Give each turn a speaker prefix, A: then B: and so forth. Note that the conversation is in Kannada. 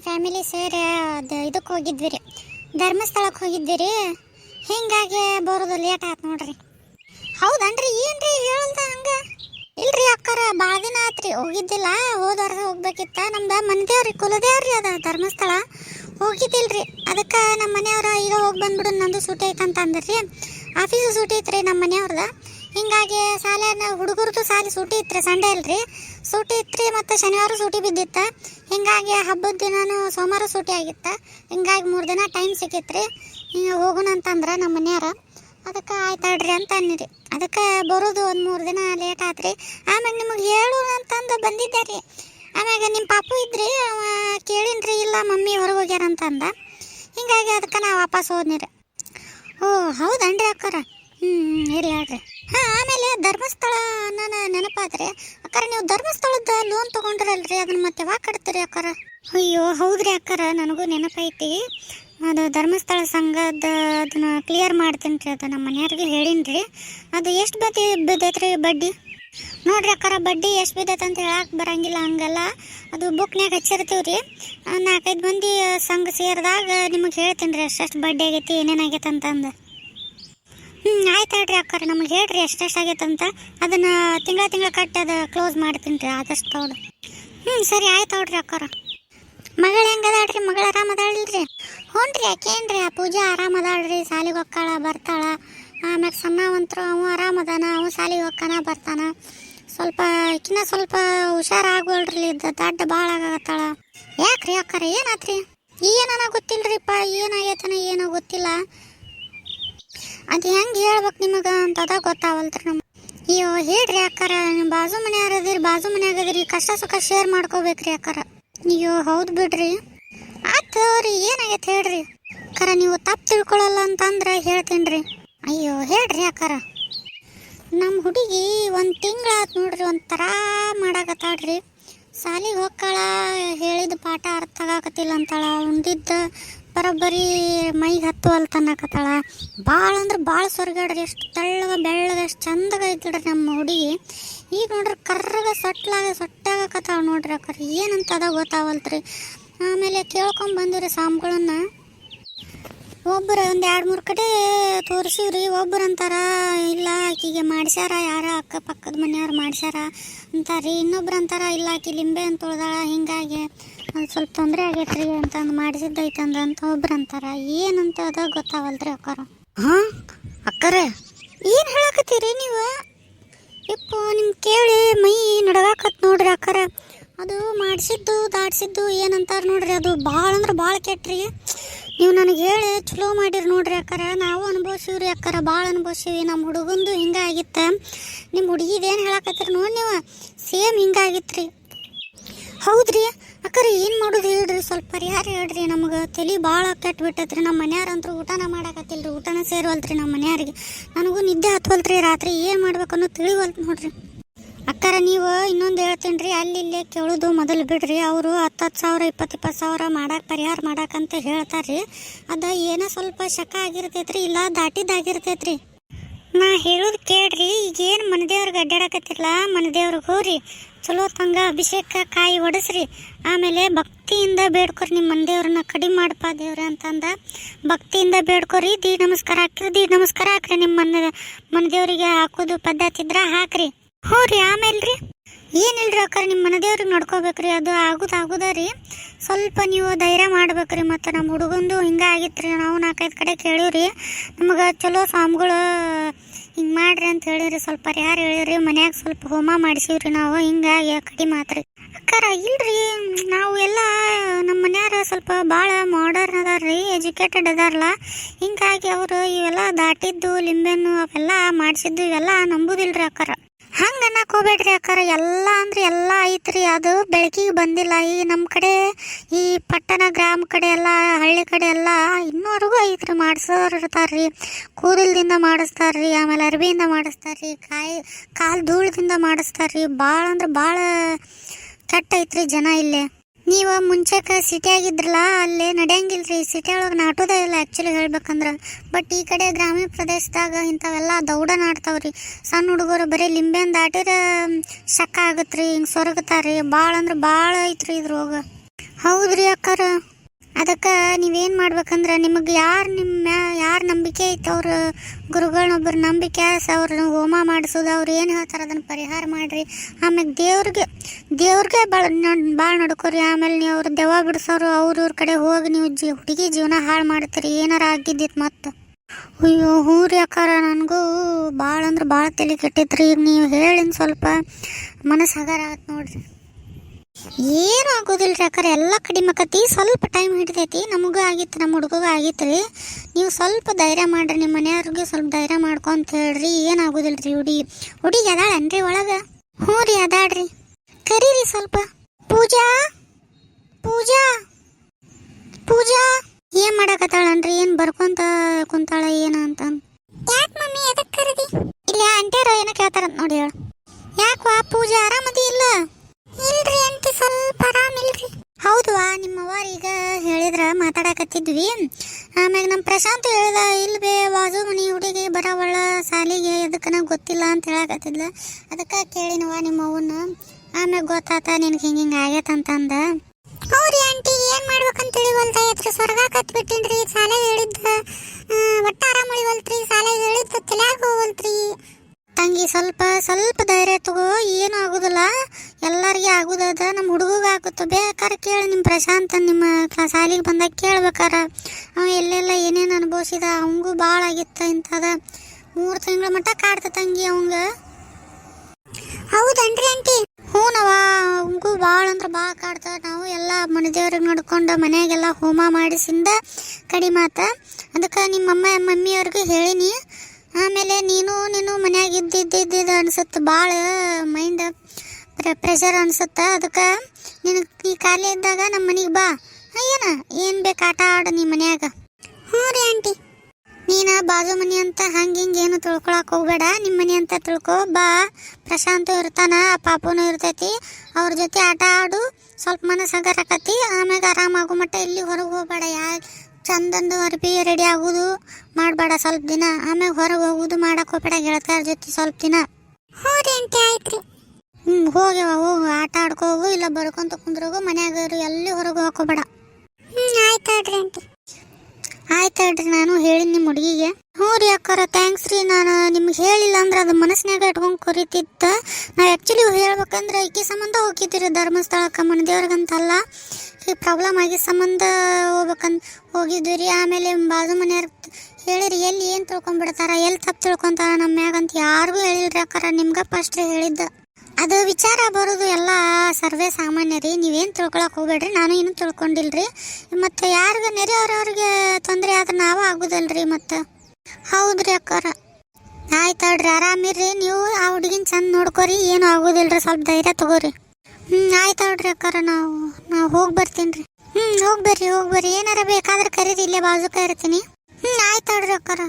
A: ಫ್ಯಾಮಿಲಿ ಸೇರಿ ಅದು ಇದಕ್ಕೆ ಹೋಗಿದ್ವಿ ರೀ. ಧರ್ಮಸ್ಥಳಕ್ಕೆ ಹೋಗಿದ್ವಿ ರೀ. ಹಿಂಗಾಗಿ ಬರೋದು ಲೇಟ್ ಆಯ್ತು ನೋಡ್ರಿ. ಹೌದನ್ರಿ? ಏನ್ರಿ ಹೇಳಲ್ದ ಹಂಗ? ಇಲ್ರಿ ಅಕ್ಕರ ಭಾಳ ದಿನ ರೀ. ಹೋಗಿದ್ದಿಲ್ಲ, ಹೋದವ್ರಿಗೆ ಹೋಗ್ಬೇಕಿತ್ತ. ನಮ್ದು ಮನೆದೇವ್ರಿ, ಕುಲದೇವ್ರಿ ಅದ ಧರ್ಮಸ್ಥಳ. ಹೋಗಿದ್ದಿಲ್ರಿ. ಅದಕ್ಕೆ ನಮ್ಮ ಮನೆಯವ್ರ ಈಗ ಹೋಗಿ ಬಂದ್ಬಿಡು, ನಂದು ಸೂಟಿ ಐತಂತ ಅಂದ್ರಿ ಆಫೀಸು ಸೂಟಿ ಐತ್ರಿ ನಮ್ಮ ಮನೆಯವ್ರದ. ಹಿಂಗಾಗಿ ಶಾಲೆ ಹುಡುಗರದು ಶಾಲೆ ಸೂಟಿ ಇತ್ರಿ ಸಂಡೇ ಅಲ್ರಿ. ಸೂಟಿ ಇತ್ರಿ ಮತ್ತು ಶನಿವಾರ ಸೂಟಿ ಬಿದ್ದಿತ್ತು. ಹಿಂಗಾಗಿ ಹಬ್ಬದ ದಿನಾನು ಸೋಮವಾರ ಸೂಟಿ ಆಗಿತ್ತು. ಹಿಂಗಾಗಿ ಮೂರು ದಿನ ಟೈಮ್ ಸಿಕ್ಕಿತ್ರಿ. ಹಿಂಗೆ ಹೋಗೋಣ ಅಂತಂದ್ರೆ ನಮ್ಮ ಮನೆಯವ್ರ ಅದಕ್ಕೆ ಆಯ್ತಾಡ್ರಿ ಅಂತ ಅನ್ನಿರಿ. ಅದಕ್ಕೆ ಬರೋದು ಒಂದು ಮೂರು ದಿನ ಲೇಟ್ ಆತ್ರಿ. ಆಮ್ಯಾಗ ನಿಮಗೆ ಹೇಳು ಅಂತಂದು ಬಂದಿದ್ದೆ ರೀ. ಆಮ್ಯಾಗ ನಿಮ್ಮ ಪಾಪು ಇದ್ರಿ, ಅವ ಕೇಳಿನ್ರಿ, ಇಲ್ಲ ಮಮ್ಮಿ ಹೊರಗೆ ಹೋಗ್ಯಾರ ಅಂತ ಅಂದ ಹಿಂಗಾಗಿ ಅದಕ್ಕೆ ನಾ ವಾಪಸ್ ಹೋದ್ನಿರಿ. ಓ ಹೌದನ್ರಿ ಅಕ್ಕರ. ಹ್ಞೂ ಇರಿ ಹೇಳ್ರಿ. ಆಮೇಲೆ ಧರ್ಮಸ್ಥಳ ನನ್ನ ನೆನಪಾದ್ರೆ, ಅಕ್ಕಾರ ನೀವು ಧರ್ಮಸ್ಥಳದ ಲೋನ್ ತೊಗೊಂಡ್ರಲ್ರಿ, ಅದನ್ನ ಮತ್ತೆ ಯಾವಾಗ ಕಟ್ತೀರಿ ಅಕ್ಕಾರ? ಅಯ್ಯೋ, ಹೌದ್ರಿ ಅಕ್ಕಾರ, ನನಗೂ ನೆನಪೈತಿ. ಅದು ಧರ್ಮಸ್ಥಳ ಸಂಘದ ಅದನ್ನ ಕ್ಲಿಯರ್ ಮಾಡ್ತೀನಿ ರೀ ಅದು ನಮ್ಮ ಮನೆಯವ್ರಿಗೆ ಹೇಳೀನಿ ರೀ ಅದು ಎಷ್ಟು ಬತ್ತಿ ಬಿದ್ದೈತ್ರಿ ಬಡ್ಡಿ? ನೋಡ್ರಿ ಅಕ್ಕಾರ, ಬಡ್ಡಿ ಎಷ್ಟು ಬಿದ್ದೈತೆ ಅಂತ ಹೇಳಕ್ಕೆ ಬರಂಗಿಲ್ಲ ಹಂಗಲ್ಲ. ಅದು ಬುಕ್ನ್ಯಾಗ ಹಚ್ಚಿರ್ತೀವಿ ರೀ ನಾಲ್ಕೈದು ಮಂದಿ ಸಂಘ ಸೇರಿದಾಗ ನಿಮಗೆ ಹೇಳ್ತೀನಿ ರೀ ಎಷ್ಟು ಬಡ್ಡಿ ಆಗೈತಿ ಏನೇನಾಗೈತೆ ಅಂತಂದು ಹ್ಞೂ ಆಯ್ತು ಹೇಳ್ರಿ ಅಕ್ಕಾರ, ನಮಗೆ ಹೇಳ್ರಿ ಎಷ್ಟೆಷ್ಟು ಆಗೈತೆ ಅಂತ ಅದನ್ನು ತಿಂಗಳ ತಿಂಗಳ ಕಟ್ಟಿ ಅದು ಕ್ಲೋಸ್ ಮಾಡ್ತೀನಿ ರೀ ಆದಷ್ಟು ತೌಡು ಹ್ಞೂ ಸರಿ, ಆಯ್ತು ನೋಡ್ರಿ ಅಕ್ಕಾರ. ಮಗಳು ಹೆಂಗದಾಳ್ರಿ ಮಗಳು ಆರಾಮದಾಳ್ರಿ ಹ್ಞೂ ರೀ ಯಾಕೇನ್ರಿ ಆ ಪೂಜಾ ಆರಾಮದಾಳ್ರಿ ಸಾಲಿಗೆ ಹೊಕ್ಕಾಳ, ಬರ್ತಾಳ. ಆಮ್ಯಾಗ ಸಣ್ಣವಂತ್ರು, ಅವ ಆರಾಮದಾನ ಅವ ಸಾಲಿಗೆ ಹೊಕ್ಕಾನ, ಬರ್ತಾನ. ಸ್ವಲ್ಪ ಇಕ್ಕಿನ ಸ್ವಲ್ಪ ಹುಷಾರಾಗೋಳ್ರಿ ಇದ್ದ ದಡ್ಡ ಭಾಳ ಆಗತ್ತಾಳ ಯಾಕ್ರಿ ಅಕ್ಕಾರ, ಏನಾತ್ರಿ? ಏನನ ಗೊತ್ತಿಲ್ರಿಪ್ಪ ಏನಾಗೈತನ ಏನೋ ಗೊತ್ತಿಲ್ಲ. ಅದು ಹೆಂಗೆ ಹೇಳ್ಬೇಕು ನಿಮಗೆ ಅಂತದ ಗೊತ್ತಾವಲ್ತ್ರಿ ನಮ್ಮ ಅಯ್ಯೋ, ಹೇಳ್ರಿ ಅಕ್ಕಾರ. ನಿಮ್ಮ ಬಾಜು ಮನ್ಯಾರ ಅದಿರಿ, ಬಾಜು ಮನ್ಯಾಗ ಅದಿರಿ. ಕಷ್ಟ ಸುಖ ಶೇರ್ ಮಾಡ್ಕೋಬೇಕ್ರಿ ಅಕ್ಕಾರ. ಅಯ್ಯೋ, ಹೌದು ಬಿಡ್ರಿ. ಆಯ್ತು ರೀ ಏನಾಗೈತೆ ಹೇಳ್ರಿ? ಅಕ್ಕಾರ, ನೀವು ತಪ್ಪು ತಿಳ್ಕೊಳಲ್ಲ ಅಂತಂದ್ರೆ ಹೇಳ್ತೀನಿ ರೀ ಅಯ್ಯೋ, ಹೇಳ್ರಿ ಅಕ್ಕಾರ. ನಮ್ಮ ಹುಡುಗಿ ಒಂದು ತಿಂಗಳಾತು ನೋಡ್ರಿ, ಒಂಥರ ಮಾಡಾಕತ್ತಾಳ್ರಿ. ಸಾಲಿಗೆ ಹೋಗ್ಕಾಳ ಹೇಳಿದ ಪಾಠ ಅರ್ಥ ಆಗಾಕತ್ತಿಲ್ಲ ಅಂತಾಳ. ಉಂಡಿದ್ದ ಬರೋಬ್ಬರಿ ಮೈಗೆ ಹತ್ತುವಲ್ ತನ್ನಕತ್ತಾಳ ಭಾಳ ಅಂದ್ರೆ ಭಾಳ ಸೊರ್ಗಾಡ್ರಿ, ಎಷ್ಟು ತೆಳ್ಳಗ ಬೆಳ್ಳಗ, ಎಷ್ಟು ಚಂದಗ ಐತಿಡ್ರಿ ನಮ್ಮ ಹುಡುಗಿ. ಈಗ ನೋಡ್ರಿ ಕರ್ರಗ ಸೊಟ್ಲಾಗ ಸೊಟ್ಟಾಗಕತ್ತಾಳ ನೋಡ್ರಿ ಅಕ್ಕರ್ ಏನಂತ ಅದ ಗೊತ್ತಾವಲ್ತ್ರಿ. ಆಮೇಲೆ ಕೇಳ್ಕೊಂಡ್ ಬಂದಿರಿ ಸಾಮ್ಗಳನ್ನ. ಒಬ್ಬರು ಒಂದು ಎರಡು ಮೂರು ಕಡೆ ತೋರಿಸಿವ್ರಿ ಒಬ್ಬರು ಅಂತಾರ, ಇಲ್ಲ, ಆಕಿಗೆ ಮಾಡ್ಸ್ಯಾರ ಯಾರ ಅಕ್ಕಪಕ್ಕದ ಮನೆಯವ್ರು ಮಾಡ್ಸ್ಯಾರ ಅಂತಾರ್ರಿ. ಇನ್ನೊಬ್ರು ಅಂತಾರ, ಇಲ್ಲ, ಆಕಿ ಲಿಂಬೆ ಅಂತ ತೊಳ್ದಾಳ ಹಿಂಗಾಗಿ. ಅದು ಸ್ವಲ್ಪ ತೊಂದರೆ ಆಗೈತ್ರಿ ಅಂತಂದು ಮಾಡಿಸಿದ್ದೈತಂದ ಅಂತ ಒಬ್ರು ಅಂತಾರ. ಏನಂತ ಅದ ಗೊತ್ತಾವಲ್ರಿ ಅಕ್ಕಾರ? ಹಾಂ? ಅಕ್ಕರೆ? ಏನು ಹೇಳಕತ್ತೀರಿ ನೀವು? ಯಪ್ಪ ನಿಮ್ ಕೇಳಿ ಮೈ ನಡಗಾಕತ್ ನೋಡ್ರಿ ಅಕ್ಕರ. ಅದು ಮಾಡಿಸಿದ್ದು ದಾಡ್ಸಿದ್ದು ಏನಂತಾರ ನೋಡ್ರಿ ಅದು ಭಾಳ ಅಂದ್ರೆ ಭಾಳ ಕೆಟ್ರಿ ನೀವು ನನಗೆ ಹೇಳಿ ಚಲೋ ಮಾಡಿರಿ ನೋಡ್ರಿ ಅಕ್ಕಾರ. ನಾವು ಅನುಭವಿಸಿವ್ರಿ ಅಕ್ಕಾರ ಭಾಳ ಅನುಭವಿಸಿವಿ. ನಮ್ಮ ಹುಡುಗಂದು ಹಿಂಗಾಗಿತ್ತ ನಿಮ್ಮ ಹುಡುಗಿದೇನು ಹೇಳಕತ್ತೀರಿ ನೋಡಿ ನೀವು? ಸೇಮ್ ಹಿಂಗಾಗಿತ್ತು ರೀ ಹೌದ್ರಿ? ಅಕ್ಕರಿ ಏನು ಮಾಡೋದು ಹೇಳ್ರಿ? ಸ್ವಲ್ಪ ಪರಿಹಾರ ಹೇಳ್ರಿ ನಮಗೆ. ತಲೆ ಭಾಳ ಕೆಟ್ಟ ಬಿಟ್ಟತ್ರಿ. ನಮ್ಮ ಮನ್ಯಾರಂತೂ ಊಟನ ಮಾಡಾಕತ್ತಿಲ್ರಿ. ಊಟನ ಸೇರ್ವಲ್ತ್ರಿ ನಮ್ಮ ಮನೆಯಾರಿಗೆ. ನನಗೂ ನಿದ್ದೆ ಹತ್ವಲ್ತ್ರಿ ರಾತ್ರಿ. ಏನು ಮಾಡ್ಬೇಕು ಅನ್ನೋ ನೋಡ್ರಿ. ಅಕ್ಕರ ನೀವು ಇನ್ನೊಂದು ಹೇಳ್ತೀನಿ ರೀ ಅಲ್ಲಿ ಇಲ್ಲೇ ಕೇಳೋದು ಮೊದಲು ಬಿಡ್ರಿ. ಅವರು ಹತ್ತತ್ತು ಹತ್ತು ಸಾವಿರ ಇಪ್ಪತ್ತು ಇಪ್ಪತ್ತು ಸಾವಿರ ಮಾಡಕ್ಕೆ ಪರಿಹಾರ ಮಾಡಕ್ಕಂತ ಹೇಳ್ತಾರೆ ರೀ ಅದು ಏನೋ ಸ್ವಲ್ಪ ಶಕ ಆಗಿರ್ತೈತ್ರಿ, ಇಲ್ಲ ದಾಟಿದ್ದಾಗಿರ್ತೈತ್ರಿ. ನಾ ಹೇಳೋದು ಕೇಳ್ರಿ ಈಗ ಏನು ಮನದೇವ್ರಿಗೆ ಅಡ್ಡಾಡಕತ್ತಿರಲ್ಲ ಮನದೇವ್ರಿಗೆ ಹೋಗ್ರಿ, ಚಲೋ ತಂಗ ಅಭಿಷೇಕ ಕಾಯಿ ಒಡಸ್ರಿ. ಆಮೇಲೆ ಭಕ್ತಿಯಿಂದ ಬೇಡ್ಕೊರಿ ನಿಮ್ಮ ಮನದೇವ್ರನ್ನ ಕಡಿಮೆ ಮಾಡಪ್ಪ ದೇವ್ರ ಅಂತಂದ. ಭಕ್ತಿಯಿಂದ ಬೇಡ್ಕೊರಿ ದಿ ನಮಸ್ಕಾರ ಹಾಕ್ರಿ ದಿ ನಮಸ್ಕಾರ ಹಾಕ್ರಿ ನಿಮ್ಮ ಮನ, ಮನದೇವ್ರಿಗೆ ಹಾಕೋದು ಪದ್ಧತಿ ಇದ್ರ ಹಾಕ್ರಿ. ಹ್ಞೂ ರೀ ಆಮೇಲೆ ರೀ ಏನಿಲ್ರಿ ಅಕ್ಕ ನಿಮ್ಮ ಮನದೇವ್ರಿಗೆ ನೋಡ್ಕೋಬೇಕ್ರಿ, ಅದು ಆಗುದು ಆಗುದ ರೀ. ಸ್ವಲ್ಪ ನೀವು ಧೈರ್ಯ ಮಾಡ್ಬೇಕ್ರಿ ಮತ್ತು ನಮ್ಮ ಹುಡುಗಂದು ಹಿಂಗೆ ಆಗಿತ್ರಿ, ನಾವು ನಾಲ್ಕೈದು ಕಡೆ ಕೇಳೀವ್ರಿ. ನಮಗೆ ಚಲೋ ಸ್ವಾಮಿಗಳು ಹಿಂಗೆ ಮಾಡ್ರಿ ಅಂತ ಹೇಳಿರಿ ಸ್ವಲ್ಪ ಪರಿಹಾರ ಹೇಳಿರಿ ಮನ್ಯಾಗ ಸ್ವಲ್ಪ ಹೋಮ ಮಾಡಿಸಿವ್ರಿ ನಾವು ಹಿಂಗಾಗಿ ಕಡಿಮೆ ಆತ್ರಿ ಅಕ್ಕಾರ ಇಲ್ರಿ, ನಾವು ಎಲ್ಲ ನಮ್ಮ ಮನ್ಯಾರ ಸ್ವಲ್ಪ ಭಾಳ ಮಾಡರ್ನ್ ಅದಾರ್ರಿ ಎಜುಕೇಟೆಡ್ ಅದಾರಲ್ಲ ಹಿಂಗಾಗಿ ಅವರು ಇವೆಲ್ಲ ದಾಟಿದ್ದು ಲಿಂಬೆನ್ನು ಅವೆಲ್ಲ ಮಾಡಿಸಿದ್ದು ಇವೆಲ್ಲ ನಂಬುದಿಲ್ರಿ ಅಕ್ಕಾರ. ಹಂಗ ಅನ್ನಕ್ ಹೋಗ್ಬೇಡ್ರಿ ಅಕ್ಕಾರ. ಎಲ್ಲ ಅಂದ್ರೆ ಎಲ್ಲ ಐತ್ರಿ. ಅದು ಬೆಳಕಿಗೆ ಬಂದಿಲ್ಲ. ಈ ನಮ್ಮ ಕಡೆ, ಈ ಪಟ್ಟಣ ಗ್ರಾಮ ಕಡೆ ಎಲ್ಲ, ಹಳ್ಳಿ ಕಡೆ ಎಲ್ಲ ಇನ್ನೂವರೆಗೂ ಐತ್ರಿ ಮಾಡಿಸೋರು ಇರ್ತಾರ್ರಿ. ಕೂದಲ್ದಿಂದ ಮಾಡಿಸ್ತಾರ್ರಿ, ಆಮೇಲೆ ಅರ್ಬಿಯಿಂದ ಮಾಡಿಸ್ತಾರ್ರಿ, ಕಾಯಿ, ಕಾಲು ಧೂಳದಿಂದ ಮಾಡಿಸ್ತಾರ್ರಿ. ಭಾಳ ಅಂದ್ರೆ ಭಾಳ ಕೆಟ್ಟ ಐತ್ರಿ ಜನ ಇಲ್ಲೇ. ನೀವು ಮುಂಚೆಕ ಸಿಟಿ ಆಗಿದ್ರಲ್ಲ, ಅಲ್ಲೇ ನಡೆಯಂಗಿಲ್ರಿ. ಸಿಟಿ ಒಳಗೆ ನಾಟೋದೇ ಇಲ್ಲ ಆ್ಯಕ್ಚುಲಿ ಹೇಳ್ಬೇಕಂದ್ರೆ. ಬಟ್ ಈ ಕಡೆ ಗ್ರಾಮೀಣ ಪ್ರದೇಶದಾಗ ಇಂಥವೆಲ್ಲ ದೌಡ ನಾಡ್ತಾವ್ರಿ ಸಣ್ಣ ಹುಡುಗರು ಬರೀ ಲಿಂಬೆನ್ ದಾಟಿರ ಶಕ್ಕ ಆಗತ್ರಿ, ಹಿಂಗೆ ಸೊರಗತಾರ್ರಿ ಭಾಳ ಅಂದ್ರೆ ಭಾಳ ಐತ್ರಿ ಇದ್ರ ರೋಗ ಹೌದ್ರಿ ಅಕ್ಕಾರ? ಅದಕ್ಕೆ ನೀವೇನು ಮಾಡ್ಬೇಕಂದ್ರೆ ನಿಮಗೆ ಯಾರು ನಿಮ್ಮ ಯಾರು ನಂಬಿಕೆ ಐತೆ ಅವ್ರ ಗುರುಗಳನ್ನೊಬ್ಬರು ನಂಬಿಕೆ ಅವ್ರನ್ನ ಹೋಮ ಮಾಡಿಸೋದು, ಅವ್ರು ಏನು ಹೇಳ್ತಾರೆ ಅದನ್ನು ಪರಿಹಾರ ಮಾಡಿರಿ. ಆಮೇಲೆ ದೇವ್ರಿಗೆ ದೇವ್ರಿಗೆ ಭಾಳ ಭಾಳ ನಡ್ಕೋರಿ. ಆಮೇಲೆ ನೀವು ಅವ್ರು ದೆವ್ವ ಬಿಡಿಸೋರು, ಅವ್ರ ಇವ್ರ ಕಡೆ ಹೋಗಿ ನೀವು ಜಿ, ಹುಡುಗಿ ಜೀವನ ಹಾಳು ಮಾಡ್ತೀರಿ. ಏನಾರ ಆಗಿದ್ದಿತ್ತು ಮತ್ತೆ. ಅಯ್ಯೋ ಹ್ಞೂ ರೀ ನನಗೂ ಭಾಳ ಅಂದ್ರೆ ಭಾಳ ತಲೆ ಕೆಟ್ಟೈತ್ರಿ. ಈಗ ನೀವು ಹೇಳಿನ ಸ್ವಲ್ಪ ಮನಸ್ಸು ಹಗಾರ ಆಗತ್ತೆ ನೋಡ್ರಿ. ಏನು ಆಗೋದಿಲ್ಲ ಅಕ್ಕಾರ ಎಲ್ಲ ಕಡಿಮೆ ಆಕತಿ. ಸ್ವಲ್ಪ ಟೈಮ್ ಹಿಡಿತೈತಿ ನಮಗೂ ಆಗಿತ್ತು, ನಮ್ಮ ಹುಡುಗಗೂ ಆಗಿತ್ತು ರೀ. ನೀವು ಸ್ವಲ್ಪ ಧೈರ್ಯ ಮಾಡ್ರಿ, ನಿಮ್ಮ ಮನೆಯವ್ರಿಗೆ ಸ್ವಲ್ಪ ಧೈರ್ಯ ಮಾಡ್ಕೊಂತ ಹೇಳ್ರಿ. ಏನು ಆಗೋದಿಲ್ಲ ರೀ ಹುಡುಗಿ ಹುಡುಗಿ ಅದಾಳನ್ರಿ ಒಳಗೆ? ಹ್ಞೂ ರೀ, ಅದಾಳ್ರಿ. ಕರೀರಿ ಸ್ವಲ್ಪ. ಪೂಜಾ? ಪೂಜಾ? ಪೂಜಾ? ಏನ್ ಮಾಡಕತ್ತಾಳನ್ರಿ? ಏನ್ ಬರ್ಕೊಂತ ಕುಂತಾಳ, ಏನ ಅಂತ? ಯಾಕೆ ಮಮ್ಮಿ ಎದಕ್ಕೆ ಕರೀದಿ? ಇಲ್ಲ, ಅಂಟ್ಯಾರ ಏನಕ್ಕೆ ಹೇಳ್ತಾರಂತ ನೋಡಿ ಹೇಳು. ಯಾಕೆ ಪೂಜಾ ಆರಾಮದಿ ಇಲ್ಲ ಇಲ್ರಿ ಅಂಟಿ ಸ್ವಲ್ಪ ಆರಾಮಿಲ್ರಿ ಹೌದವಾ ನಿಮ್ಮವ್ವಾರ ಈಗ ಹೇಳಿದ್ರ ಮಾತಾಡಕತ್ತಿದ್ವಿ. ಆಮ್ಯಾಗ ನಮ್ಮ ಪ್ರಶಾಂತ್ ಹೇಳ್ದ ಇಲ್ಲಿ ಬಾಜು ಮನಿ ಹುಡುಗಿ ಬರವಳ ಸಾಲಿಗೆ ನಂಗೆ ಗೊತ್ತಿಲ್ಲ ಅಂತ ಹೇಳಕತ್ತಿದ್ಲ. ಅದಕ್ಕೆ ಕೇಳಿನವ ನಿಮ್ಮ ಅವನ್ನ ಆಮ್ಯಾಗ ಗೊತ್ತಾತ ನಿನ್ಗೆ ಹಿಂಗೆ ಹಿಂಗೆ ಆಗೈತೆ ಅಂತಂದ. ಹೌದ್ರಿ ಆಂಟಿ, ಏನ್ ಮಾಡ್ಬೇಕಂತ ತಿಳಿವಲ್ದ ಐತ್ರಿ ಸ್ವರ್ಗ ಕತ್ ಬಿಟ್ಟಿನ್ರಿ, ಸಾಲ ಹೇಳಿದ್ದ. ಒಟ್ಟ ಆರಾಮ ಉಳಿವಲ್ತ್ರಿ ಸಾಲ ಹೇಳಿದ್ದ, ತಲ್ಯಾಗ ಹೋಗಲ್ತ್ರಿ ತಂಗಿ ಸ್ವಲ್ಪ ಸ್ವಲ್ಪ ಧೈರ್ಯ ತಗೋ ಏನು ಆಗುದಿಲ್ಲ ಎಲ್ಲರಿಗೆ ಆಗುದದ ನಮ್ಮ ಹುಡುಗಗೆ ಆಗುತ್ತ. ಬೇಕಾರೆ ಕೇಳಿ ನಿಮ್ಮ ಪ್ರಶಾಂತ ನಿಮ್ಮ ಶಾಲೆಗೆ ಬಂದಾಗ ಕೇಳ್ಬೇಕಾರ. ಅವ ಎಲ್ಲೆಲ್ಲ ಏನೇನು ಅನುಭವಿಸಿದ ಅವಂಗೂ ಭಾಳ ಆಗಿತ್ತ ಇಂಥದ. ಮೂರು ತಿಂಗಳ ಮಟ್ಟ ಕಾಡ್ತ ತಂಗಿ ಅವಂಗ. ಹೌದನ್ರಿ ಆಂಟಿ. ಹ್ಞೂನವ ಅವಂಗೂ ಭಾಳ ಅಂದ್ರೆ ಭಾಳ ಕಾಡ್ತ. ನಾವು ಎಲ್ಲ ಮನೆದೇವ್ರಿಗೆ ನೋಡ್ಕೊಂಡು ಮನೆಯಾಗೆಲ್ಲ ಹೋಮ ಮಾಡಿಸಿಂದ ಕಡಿಮಾತ. ಅದಕ್ಕೆ ನಿಮ್ಮ ಅಮ್ಮ ಮಮ್ಮಿಯವ್ರಿಗೂ ಹೇಳಿನಿ. ಆಮೇಲೆ ನೀನು ನೀನು ಮನ್ಯಾಗ ಇದ್ದಿದ್ದಿದ್ದು ಅನ್ಸುತ್ತೆ ಭಾಳ ಮೈಂಡ್ ಪ್ರೆಷರ್ ಅನ್ಸುತ್ತೆ ಅದಕ್ಕೆ ನಿನಗೆ ಈ ಖಾಲಿ ಇದ್ದಾಗ ನಮ್ಮ ಮನೆಗೆ ಬಾ. ಏನ ಏನು ಬೇಕು ಆಟ ಆಡು ನೀ ಮನ್ಯಾಗ. ಹ್ಞೂ ರೀ ಆಂಟಿ. ನೀನು ಬಾಜು ಮನೆ ಅಂತ ಹಂಗೆ ಹಿಂಗೆ ಏನು ತಿಳ್ಕೊಳಕ್ಕೆ ಹೋಗ್ಬೇಡ. ನಿಮ್ಮ ಮನೆ ಅಂತ ತಿಳ್ಕೊ, ಬಾ. ಪ್ರಶಾಂತ ಇರ್ತಾನ ಆ ಪಾಪುನು ಇರ್ತೈತಿ. ಅವ್ರ ಜೊತೆ ಆಟ ಆಡು. ಸ್ವಲ್ಪ ಮನಸ್ಸು ರಕತಿ ಆಮ್ಯಾಗ ಆರಾಮಾಗೋ ಮಟ್ಟ ಇಲ್ಲಿ ಹೊರಗೆ ಹೋಗ್ಬೇಡ ಯಾ ಚಂದಂದು ಅರ್ಬಿ ರೆಡಿ ಆಗೋದು ಮಾಡಬೇಡ ಸ್ವಲ್ಪ ದಿನ. ಆಮ್ಯಾಗ ಹೊರಗೆ ಹೋಗೋದು ಮಾಡಕ್ಕೆ ಹೋಗ್ಬೇಡ ಗೆಳತಿಯರ ಜೊತೆ ಸ್ವಲ್ಪ ದಿನ. ಹ್ಞೂ ರೀ ಆಂಟಿ ಆಯ್ತು ಹ್ಞೂ ಹೋಗ್ಯವ ಹೋಗು. ಆಟ ಆಡ್ಕೋ ಹೋಗು ಇಲ್ಲ ಬರ್ಕೊಂತ ಕುಂದ್ರೋಗು ಮನ್ಯಾಗ ಎಲ್ಲಿ ಹೊರಗೆ ಹೋಗ್ಕೋಬೇಡ. ಹ್ಞೂ ಆಯ್ತು ಆಂಟಿ. ಹೇಳ್ರಿ ನಾನು ಹೇಳಿನಿ ನಿಮ್ಮ ಹುಡುಗಿಗೆ. ಹ್ಞೂ ರೀ ಅಕ್ಕಾರ ಥ್ಯಾಂಕ್ಸ್ ರೀ. ನಾನು ನಿಮ್ಗೆ ಹೇಳಿಲ್ಲ ಅಂದ್ರೆ ಅದು ಮನಸ್ಸಿನಾಗ ಇಟ್ಕೊಂಡು ಕೊರಿತಿತ್ತ ನಾ ಆ್ಯಕ್ಚುಲಿ ಹೇಳ್ಬೇಕಂದ್ರೆ ಈಕೆ ಸಂಬಂಧ ಹೋಗಿದ್ದೀರಿ ಧರ್ಮಸ್ಥಳಕ್ಕೆ ದೇವ್ರಿಗಂತಲ್ಲ ಈ ಪ್ರಾಬ್ಲಮ್ ಆಗಿ ಸಂಬಂಧ ಹೋಗ್ಬೇಕಂತ ಹೋಗಿದ್ವಿ ರೀ ಆಮೇಲೆ ಬಾಜು ಮನೆಯವ್ರು ಹೇಳಿರಿ, ಎಲ್ಲಿ ಏನು ತಿಳ್ಕೊಂಬಿಡ್ತಾರ ಎಲ್ಲಿ ತಪ್ಪು ತಿಳ್ಕೊಂತಾರ ನಮ್ಮ ಮ್ಯಾಗ ಅಂತ ಯಾರಿಗೂ ಹೇಳಿಲ್ರಿ ಅಕ್ಕಾರ. ನಿಮ್ಗೆ ಫಸ್ಟ್ ಹೇಳಿದ್ದ. ಅದು ವಿಚಾರ ಬರೋದು ಎಲ್ಲ ಸರ್ವೇ ಸಾಮಾನ್ಯ ರೀ. ನೀವೇನು ತಿಳ್ಕೊಳಕ್ಕೆ ಹೋಗ್ಬೇಡ್ರಿ, ನಾನು ಏನು ತಿಳ್ಕೊಂಡಿಲ್ರಿ. ಮತ್ತು ಯಾರಿಗೆ ನೆರೆಯವ್ರವ್ರಿಗೆ ತೊಂದರೆ ಆದ್ರೆ ನಾವೇ ಆಗೋದಲ್ರಿ ಮತ್ತು? ಹೌದ್ರಿ ಅಕ್ಕಾರ. ಆಯ್ತು ಹೇಳ್ರಿ ಆರಾಮಿರ್ರಿ ನೀವು ಆ ಹುಡುಗಿನ ಚಂದ ನೋಡ್ಕೊರಿ, ಏನು ಆಗೋದಿಲ್ರಿ, ಸ್ವಲ್ಪ ಧೈರ್ಯ ತಗೋರಿ. ಹ್ಞೂ ಆಯ್ತು ಹೇಳ್ರಿ ಅಕ್ಕಾರ, ನಾವು ನಾವು ಹೋಗಿ ಬರ್ತೀನಿ ರೀ ಹ್ಞೂ ಹೋಗಿ ಬರ್ರಿ ಹೋಗಿ ಬರ್ರಿ. ಏನಾರ ಬೇಕಾದ್ರೆ ಕರೀರಿ, ಇಲ್ಲೇ ಬಾಜುಕ ಇರ್ತೀನಿ. ಹ್ಞೂ ಆಯ್ತು ಹೇಳ್ರಿ ಅಕ್ಕಾರ.